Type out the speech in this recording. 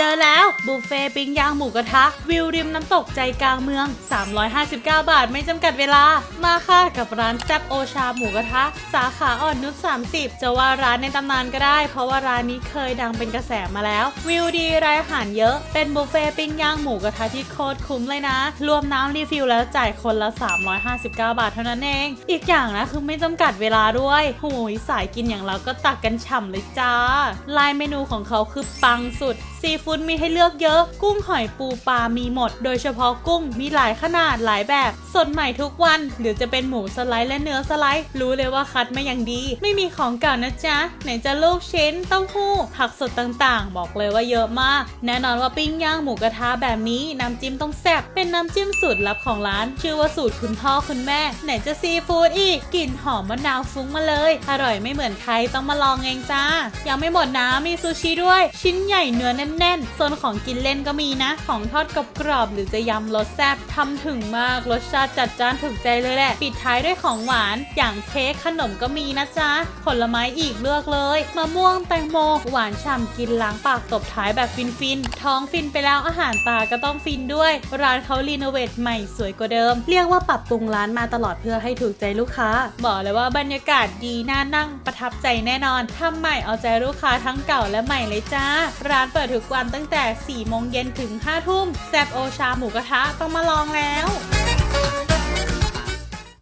เจอแล้ว บุฟเฟ่ปิ้งย่างหมูกระทะ วิวริมน้ำตกใจกลางเมือง 359 บาทไม่จำกัดเวลา มาค่ะกับร้านแซบโอชาหมูกระทะ สาขาอ่อนนุช30 จะว่าร้านในตำนานก็ได้ เพราะว่าร้านนี้เคยดังเป็นกระแสมาแล้ว วิวดีรายอาหารเยอะ เป็นบุฟเฟ่ปิ้งย่างหมูกระทะที่โคตรคุ้มเลยนะ รวมน้ำรีฟิลแล้วจ่ายคนละ 359 บาทเท่านั้นเอง อีกอย่างนะคือไม่จำกัดเวลาด้วยหูยสายกินอย่างเราก็ตักกันฉ่ำเลยจ้า ลายเมนูของเขาคือปังสุด ซีฟู้ดมีให้เลือกเยอะ กุ้งหอยปูปลามีหมด โดยเฉพาะกุ้งมีหลายขนาดหลายแบบ สดใหม่ทุกวัน หรือจะเป็นหมูสไลด์และเนื้อสไลด์ รู้เลยว่าคัดมาอย่างดี ไม่มีของเก่านะจ๊ะ ไหนจะลูกชิ้นเต้าหู้ ผักสดต่างๆ บอกเลยว่าเยอะมาก แน่นอนว่าปิ้งย่างหมูกระทะแบบนี้น้ำจิ้มต้องแซ่บเป็นน้ำจิ้มสูตรลับของร้าน ชื่อว่าสูตรคุณพ่อคุณแม่ ไหนจะซีฟู้ดอีกกลิ่นหอมมะนาวฟุ้งมาเลย อร่อยไม่เหมือนใครต้องมาลองเองจ้ายังไม่หมดนะมีซูชิด้วย ชิ้นใหญ่เนื้อแน่นๆโซนของกินเล่นก็มีนะ ของทอดกรอบๆหรือจะยำรสแซ่บทำถึงมากรสชาติจัดจ้านถูกใจเลยแหละ ปิดท้ายด้วยของหวาน อย่างเค้กขนมก็มีนะจ๊ะ ผลไม้อีกเลือกเลยมะม่วงแตงโม หวานฉ่ำกินล้างปากตบท้ายแบบฟินๆท้องฟินไปแล้วอาหารตาก็ต้องฟินด้วย ร้านเขารีโนเวทใหม่สวยกว่าเดิม เรียกว่าปรับปรุงร้านมาตลอดเพื่อให้ถูกใจลูกค้า บอกเลยว่าบรรยากาศดีน่านั่งประทับใจแน่นอนทำใหม่เอาใจลูกค้าทั้งเก่าและใหม่เลยจ้า ร้านเปิดทุกวันตั้งแต่4โมงเย็นถึง5ทุ่มแซบโอชาหมูกระทะต้องมาลองแล้ว